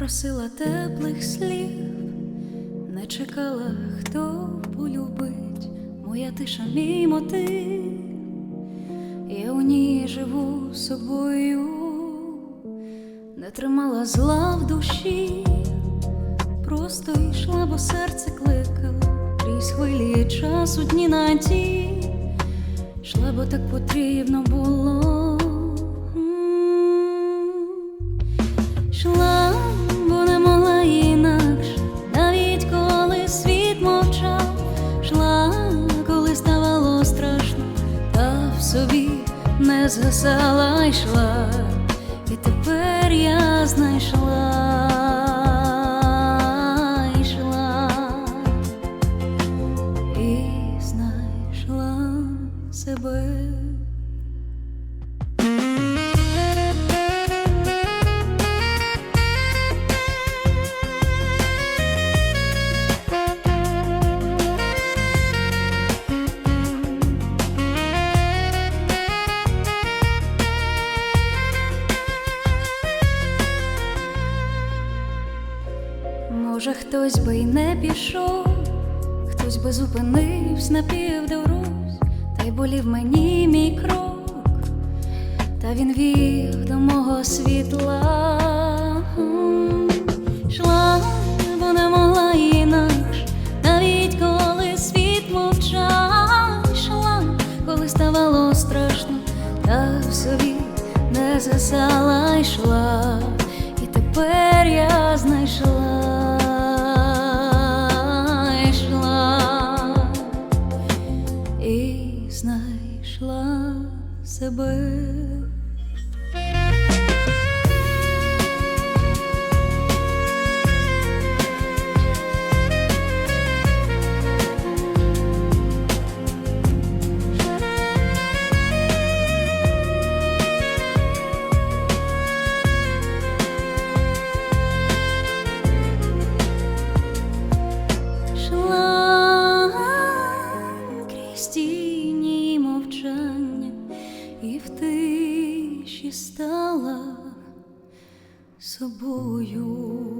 просила теплих слів, не чекала, хто полюбить, моя тиша, мій мотив, я у ній живу собою, не тримала зла в душі, просто йшла, бо серце кликало, крізь хвилі часу дні на ті, йшла, бо так потрібно було. Не згасала, йшла, і тепер я знайшла, йшла і знайшла себе. Може, хтось би й не пішов, хтось би зупинився на півдорозь, та й болів мені мій крок, та він вів до мого світла. М, Йшла, бо не могла інакше, навіть коли світ мовчав, йшла, коли ставало страшно, та в собі не засала, йшла, і тепер я знайшла, знайшла себе. Собою.